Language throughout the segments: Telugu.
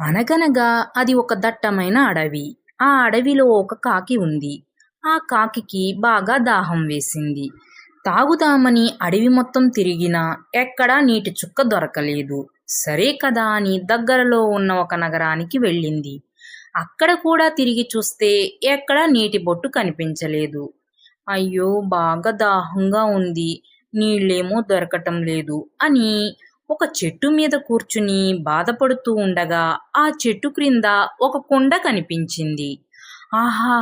అనగనగా అది ఒక దట్టమైన అడవి. ఆ అడవిలో ఒక కాకి ఉంది. ఆ కాకికి బాగా దాహం వేసింది. తాగుదామని అడవి మొత్తం తిరిగినా ఎక్కడా నీటి చుక్క దొరకలేదు. సరే కదా అని దగ్గరలో ఉన్న ఒక నగరానికి వెళ్ళింది. అక్కడ కూడా తిరిగి చూస్తే ఎక్కడా నీటి బొట్టు కనిపించలేదు. అయ్యో బాగా దాహంగా ఉంది. నీళ్ళేమో దొరకటం లేదు అని ఒక చెట్టు మీద కూర్చుని బాధపడుతూ ఉండగా ఆ చెట్టు క్రింద ఒక కుండ కనిపించింది. ఆహా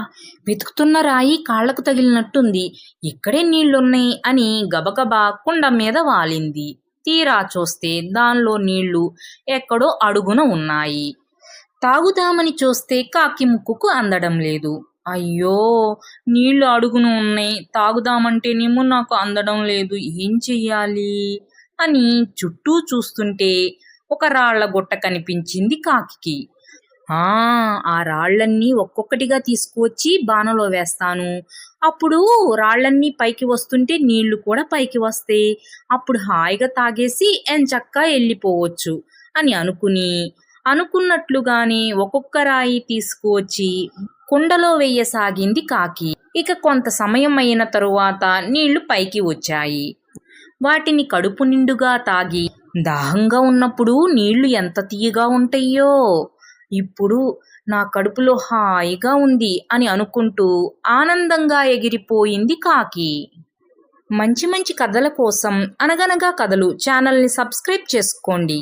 వెతుకుతున్న రాయి కాళ్ళకు తగిలినట్టుంది. ఇక్కడే నీళ్ళున్నాయి అని గబగబా కుండ మీద వాలింది. తీరా చూస్తే దానిలో నీళ్ళు ఎక్కడో అడుగున ఉన్నాయి. తాగుదామని చూస్తే కాకి ముక్కుకు అందడం లేదు. అయ్యో నీళ్ళు అడుగున ఉన్నాయి. తాగుదామంటేనేమో నాకు అందడం లేదు. ఏం చెయ్యాలి? అని చుట్టూ చూస్తుంటే ఒక రాళ్ళ గుట్ట కనిపించింది కాకికి. ఆ ఆ రాళ్ళన్నీ ఒక్కొక్కటిగా తీసుకువచ్చి బాణలో వేస్తాను. అప్పుడు రాళ్ళన్నీ పైకి వస్తుంటే నీళ్ళు కూడా పైకి వస్తాయి. అప్పుడు హాయిగా తాగేసి ఎంచక్కా వెళ్ళిపోవచ్చు అని అనుకుని అనుకున్నట్లుగానే ఒక్కొక్క రాయి తీసుకువచ్చి కుండలో వేయసాగింది కాకి. ఇక కొంత సమయం అయిన తరువాత నీళ్ళు పైకి వచ్చాయి. వాటిని కడుపు నిండుగా తాగి దాహంగా ఉన్నప్పుడు నీళ్ళు ఎంత తీయగా ఉంటాయో. ఇప్పుడు నా కడుపులో హాయిగా ఉంది అని అనుకుంటూ ఆనందంగా ఎగిరిపోయింది కాకి. మంచి మంచి కథల కోసం అనగనగా కథలు ఛానల్ని సబ్స్క్రైబ్ చేసుకోండి.